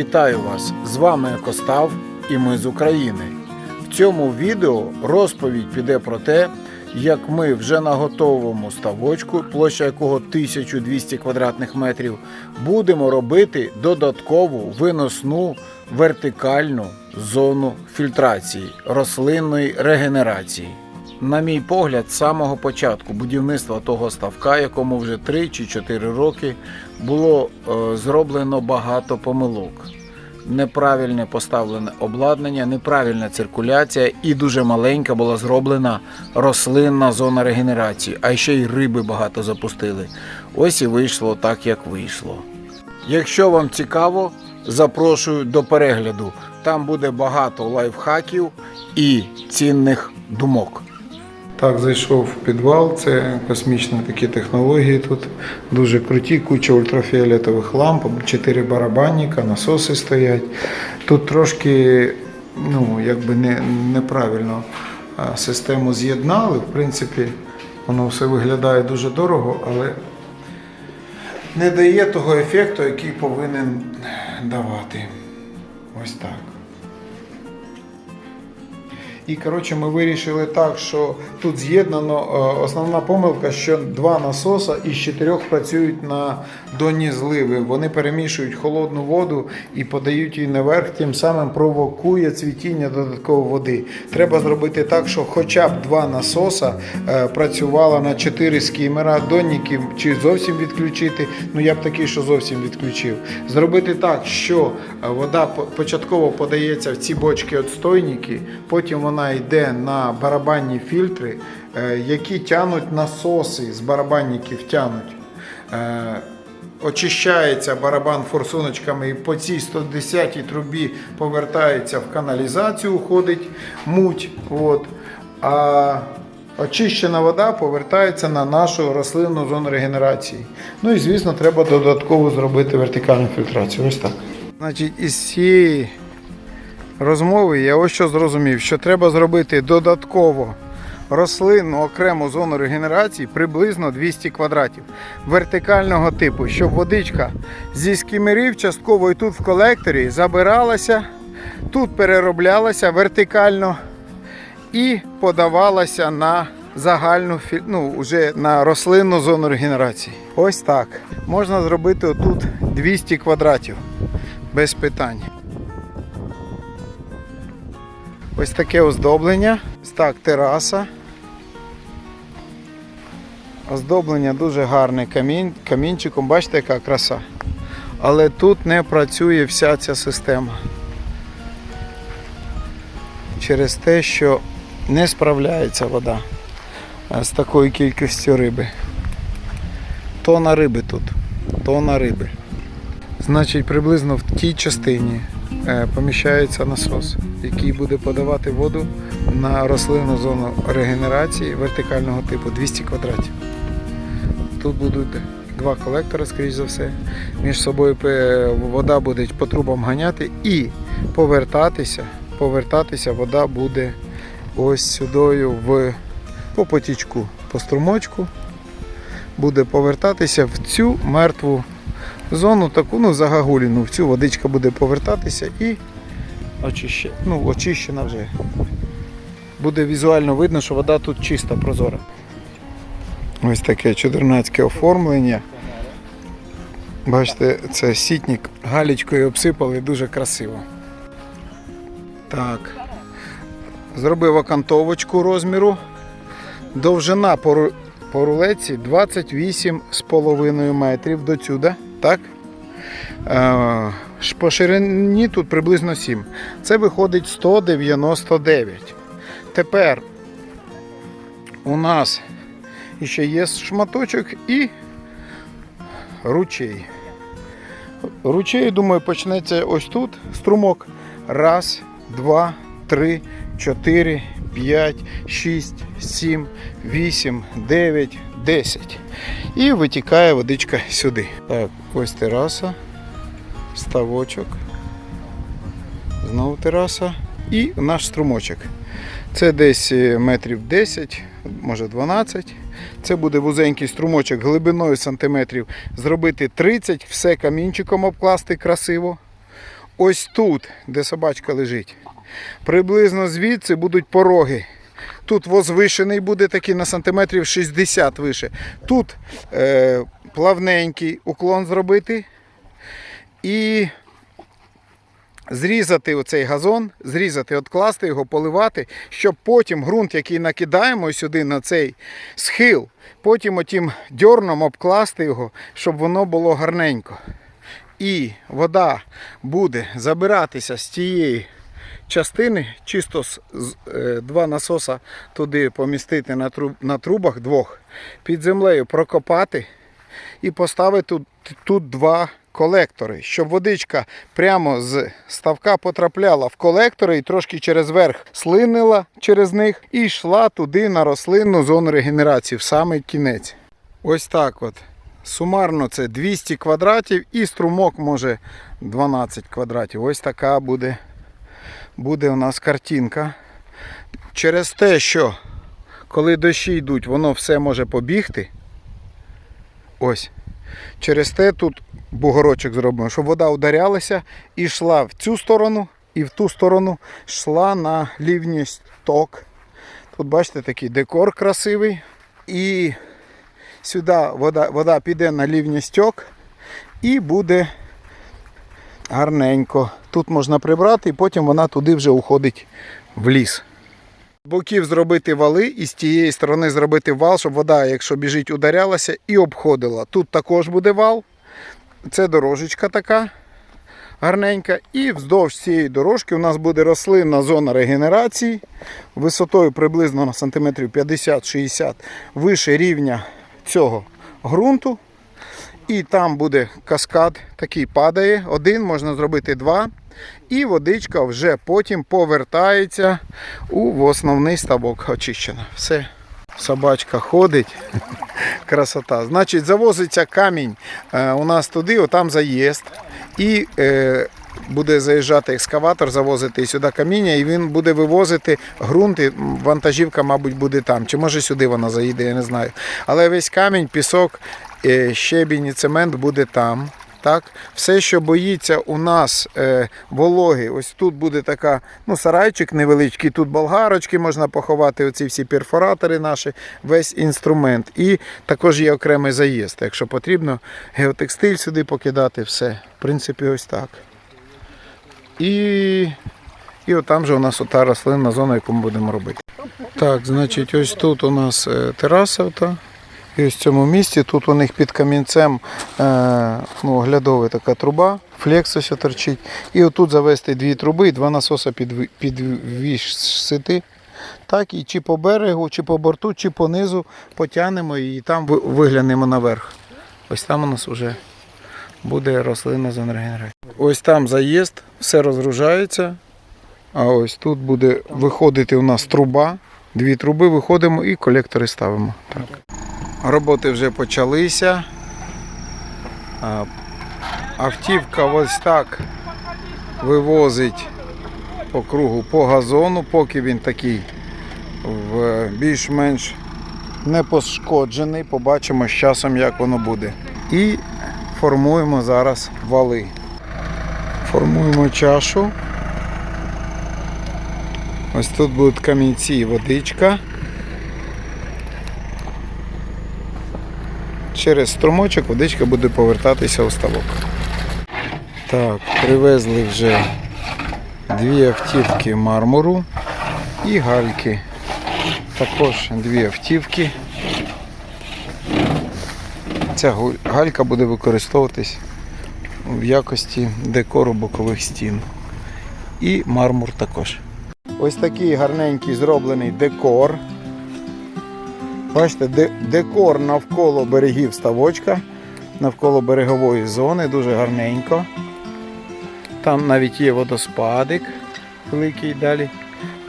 Вітаю вас! З вами Екостав і ми з України. В цьому відео розповідь піде про те, як ми вже на готовому ставочку, площа якого 1200 квадратних метрів, будемо робити додаткову виносну вертикальну зону фільтрації рослинної регенерації. На мій погляд, з самого початку будівництва того ставка, якому вже 3 чи 4 роки, було е, зроблено багато помилок. Неправильне поставлене обладнання, неправильна циркуляція і дуже маленька була зроблена рослинна зона регенерації, а ще й риби багато запустили. Ось і вийшло так, як вийшло. Якщо вам цікаво, запрошую до перегляду. Там буде багато лайфхаків і цінних думок. Так, зайшов в підвал, це космічні такі технології тут. Дуже круті, куча ультрафіолетових ламп, чотири барабанника, насоси стоять. Тут трошки ну, якби не, неправильно систему з'єднали. В принципі, воно все виглядає дуже дорого, але не дає того ефекту, який повинен давати. Ось так. І коротше, ми вирішили так, що тут з'єднано е, основна помилка, що два насоса із чотирьох працюють на доні зливи. Вони перемішують холодну воду і подають її наверх, тим самим провокує цвітіння додаткової води. Треба зробити так, що хоча б два насоса е, працювало на чотири скімера, донників чи зовсім відключити. Ну я б такий, що зовсім відключив. Зробити так, що е, вода початково подається в ці бочки отстойники, потім вона йде на барабанні фільтри, е, які тянуть насоси з барабанників тянуть. Е, Очищається барабан форсуночками і по цій 110 трубі повертається в каналізацію, уходить муть. От. А очищена вода повертається на нашу рослинну зону регенерації. Ну і звісно, треба додатково зробити вертикальну фільтрацію. Ось так. Значить, із цієї розмови я ось що зрозумів, що треба зробити додатково рослинну окрему зону регенерації приблизно 200 квадратів вертикального типу, щоб водичка зі скімерів частково і тут в колекторі забиралася, тут перероблялася вертикально і подавалася на загальну ну, вже на рослинну зону регенерації. Ось так. Можна зробити отут 200 квадратів без питань. Ось таке оздоблення. Ось так, тераса. Оздоблення дуже гарне камінь, камінчиком, бачите, яка краса. Але тут не працює вся ця система. Через те, що не справляється вода е, з такою кількістю риби. Тона риби тут. Тона риби. Значить, приблизно в тій частині поміщається насос, який буде подавати воду на рослинну зону регенерації вертикального типу 200 квадратів. Тут будуть два колектори, скоріш за все. Між собою е, вода буде по трубам ганяти і повертатися. Повертатися вода буде ось сюдою в по потічку, по струмочку. Буде повертатися в цю мертву зону, таку ну, загагуліну. В цю водичка буде повертатися і очище, ну, очищена вже. Буде візуально видно, що вода тут чиста, прозора. Ось таке чудернацьке оформлення. Бачите, це сітник галічкою обсипали дуже красиво. Так. Зробив окантовочку розміру. Довжина по, рулеці 28,5 метрів до сюди. Так? Е, по ширині тут приблизно 7. Це виходить 199. Тепер у нас ще є шматочок і ручей. Ручей, думаю, почнеться ось тут. Струмок. Раз, два, три, чотири, п'ять, шість, сім, вісім, дев'ять, десять. І витікає водичка сюди. Так, ось тераса, ставочок. Знову тераса. І наш струмочок. Це десь е, метрів 10, може 12. Це буде вузенький струмочок глибиною сантиметрів зробити 30, все камінчиком обкласти красиво. ось тут, де собачка лежить. Приблизно звідси будуть пороги. Тут возвишений буде такий на сантиметрів 60 вище. Тут е, плавненький уклон зробити. І зрізати оцей газон, зрізати, откласти його, поливати, щоб потім ґрунт, який накидаємо сюди на цей схил, потім отім дьорном обкласти його, щоб воно було гарненько. І вода буде забиратися з тієї частини, чисто з, е, два насоса туди помістити на, труб, на трубах двох, під землею прокопати і поставити тут, тут два колектори, щоб водичка прямо з ставка потрапляла в колектори і трошки через верх слинила через них і йшла туди на рослинну зону регенерації в самий кінець. Ось так от. Сумарно це 200 квадратів і струмок може 12 квадратів. Ось така буде, буде у нас картинка. Через те, що коли дощі йдуть, воно все може побігти. Ось. Через те тут бугорочок зробимо, щоб вода ударялася і йшла в цю сторону, і в ту сторону йшла на лівні сток. Тут бачите такий декор красивий. І сюди вода, вода піде на лівні сток і буде гарненько. Тут можна прибрати і потім вона туди вже уходить в ліс. З боків зробити вали і з тієї сторони зробити вал, щоб вода, якщо біжить, ударялася і обходила. Тут також буде вал. Це дорожечка така гарненька. І вздовж цієї дорожки у нас буде рослинна зона регенерації висотою приблизно на сантиметрів 50-60 вище рівня цього ґрунту. І там буде каскад, такий падає. Один, можна зробити два. І водичка вже потім повертається у основний ставок очищена. Все. Собачка ходить. Красота. Значить, завозиться камінь е, у нас туди, отам заїзд. І е, буде заїжджати екскаватор, завозити сюди каміння, і він буде вивозити ґрунт, і вантажівка, мабуть, буде там. Чи може сюди вона заїде, я не знаю. Але весь камінь, пісок, е, щебінь і цемент буде там. Так, все, що боїться у нас е, вологи, ось тут буде така, ну, сарайчик невеличкий, тут болгарочки можна поховати, оці всі перфоратори наші, весь інструмент. І також є окремий заїзд. Якщо потрібно, геотекстиль сюди покидати, все. В принципі, ось так. І, і отам же у нас ота рослинна зона, яку ми будемо робити. Так, значить, ось тут у нас е, тераса. Ота. І ось в цьому місці тут у них під камінцем е, ну, оглядова така труба, флекс ось торчить. І отут завести дві труби і два насоси підві- підвісити. Так, і чи по берегу, чи по борту, чи по низу потягнемо і там виглянемо наверх. Ось там у нас вже буде рослина зона регенерації. Ось там заїзд, все розгружається. А ось тут буде виходити у нас труба. Дві труби виходимо і колектори ставимо. Так. Роботи вже почалися. Автівка ось так вивозить по кругу по газону, поки він такий більш-менш не пошкоджений. Побачимо з часом, як воно буде. І формуємо зараз вали. Формуємо чашу. Ось тут будуть камінці і водичка. Через струмочок водичка буде повертатися у ставок. Так, привезли вже дві автівки мармуру і гальки. Також дві автівки. Ця галька буде використовуватись в якості декору бокових стін. І мармур також. Ось такий гарненький зроблений декор. Бачите, декор навколо берегів ставочка, навколо берегової зони, дуже гарненько. Там навіть є водоспадик великий далі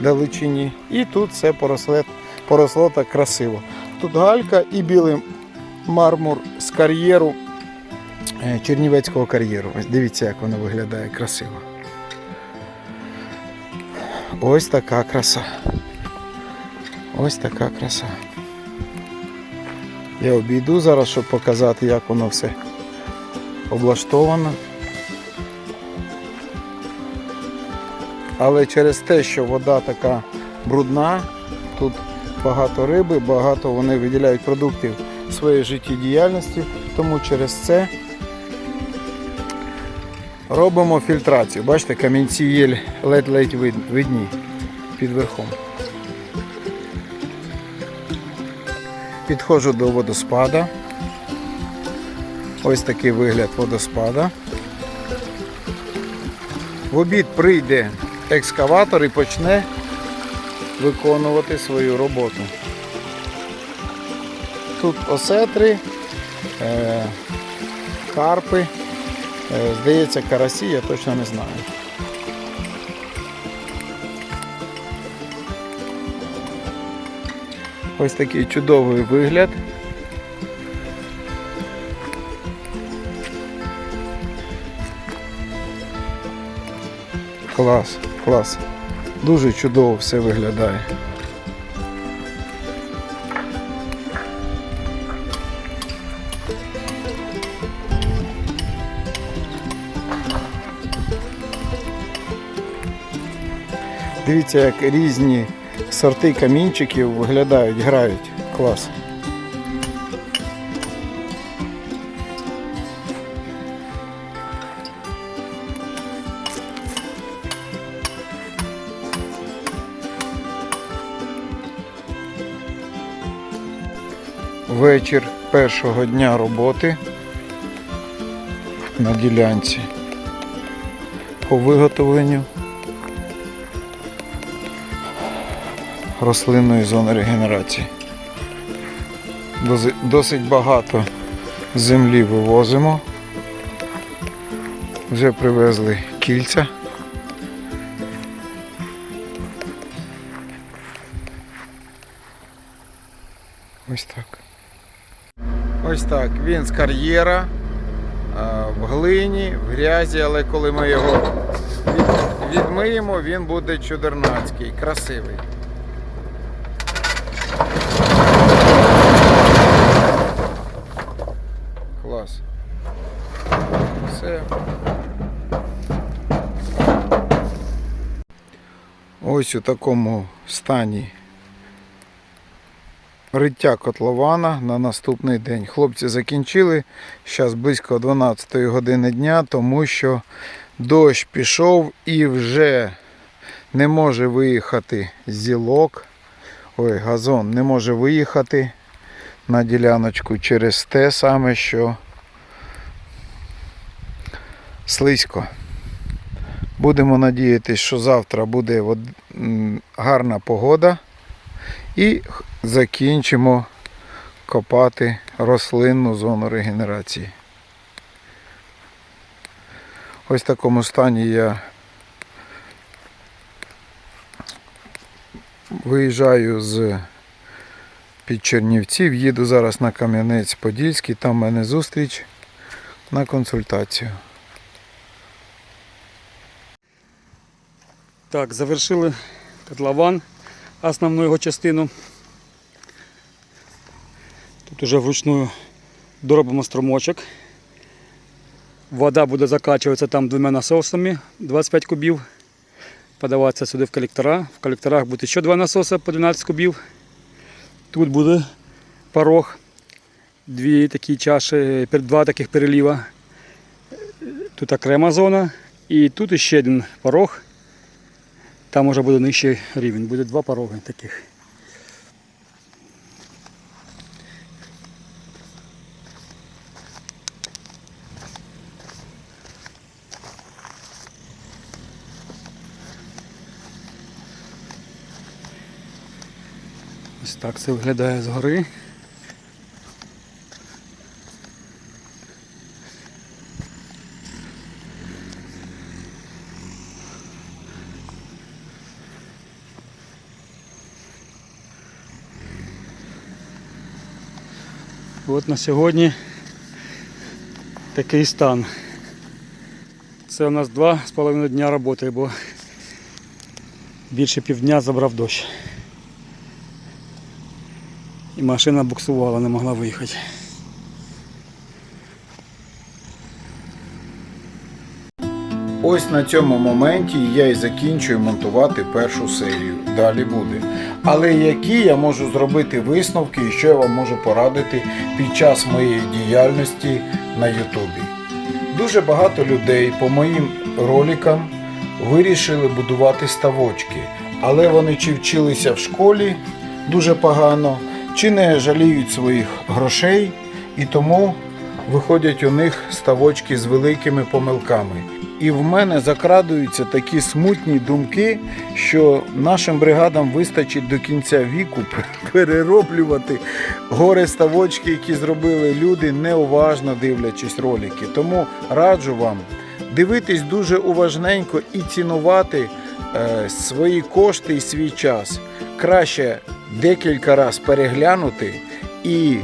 далечині. І тут все поросло, поросло так красиво. Тут галька і білий мармур з кар'єру Чернівецького кар'єру. Ось дивіться, як воно виглядає красиво. Ось така краса. Ось така краса. Я обійду зараз, щоб показати, як воно все облаштовано. Але через те, що вода така брудна, тут багато риби, багато вони виділяють продуктів своєї життєдіяльності, тому через це робимо фільтрацію. Бачите, камінці є ледь-ледь видні під верхом. Підходжу до водоспада. Ось такий вигляд водоспада. В обід прийде екскаватор і почне виконувати свою роботу. Тут осетри, е, карпи, здається, карасі, я точно не знаю. Ось такий чудовий вигляд. Клас, клас. Дуже чудово все виглядає. Дивіться, як різні сорти камінчиків виглядають, грають. Клас. Вечір першого дня роботи на ділянці по виготовленню рослинної зони регенерації. Досить багато землі вивозимо. Вже привезли кільця. Ось так. Ось так. Він з кар'єра в глині, в грязі, але коли ми його відмиємо, він буде чудернацький, красивий. Клас. Все. Ось у такому стані риття котлована на наступний день. Хлопці закінчили. Зараз близько 12 години дня, тому що дощ пішов і вже не може виїхати зілок. Ой, газон не може виїхати на діляночку через те саме, що слизько. Будемо надіятися, що завтра буде гарна погода і закінчимо копати рослинну зону регенерації. Ось в такому стані я виїжджаю з під Чернівців, їду зараз на Кам'янець-Подільський, там в мене зустріч на консультацію. Так, завершили котлован, основну його частину. Тут уже вручную доробимо струмочок. Вода буде закачуватися там двома насосами 25 кубів. Подаватися сюди в колектора. В колекторах буде ще два насоси по 12 кубів. Тут буде порог, дві такі чаші, два таких переліва. Тут окрема зона. І тут ще один порог. Там уже буде нижчий рівень, буде два пороги таких. Ось так це виглядає згори. От на сьогодні такий стан. Це у нас два з половиною дня роботи, бо більше півдня забрав дощ. І машина буксувала, не могла виїхати. Ось на цьому моменті я і закінчую монтувати першу серію. Далі буде. Але які я можу зробити висновки і що я вам можу порадити під час моєї діяльності на Ютубі. Дуже багато людей по моїм роликам вирішили будувати ставочки, але вони чи вчилися в школі дуже погано, чи не жаліють своїх грошей, і тому виходять у них ставочки з великими помилками. І в мене закрадуються такі смутні думки, що нашим бригадам вистачить до кінця віку перероблювати горе ставочки, які зробили люди, неуважно дивлячись ролики. Тому раджу вам дивитись дуже уважненько і цінувати е, свої кошти і свій час. Краще декілька разів переглянути і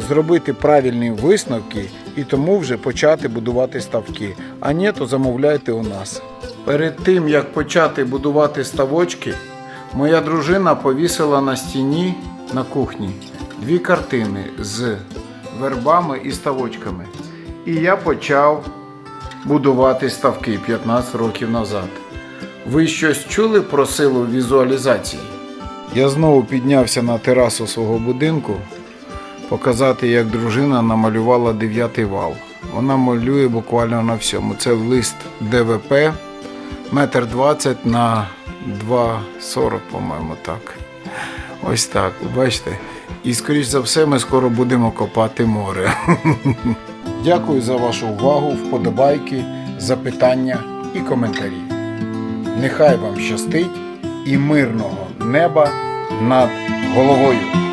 зробити правильні висновки, і тому вже почати будувати ставки. А ні, то замовляйте у нас. Перед тим як почати будувати ставочки, моя дружина повісила на стіні на кухні дві картини з вербами і ставочками. І я почав будувати ставки 15 років назад. Ви щось чули про силу візуалізації? Я знову піднявся на терасу свого будинку показати, як дружина намалювала дев'ятий вал. Вона малює буквально на всьому. Це лист ДВП метр двадцять на 2,40, по-моєму, так. Ось так, бачите. І скоріш за все, ми скоро будемо копати море. Дякую за вашу увагу, вподобайки, запитання і коментарі. Нехай вам щастить і мирного неба над головою.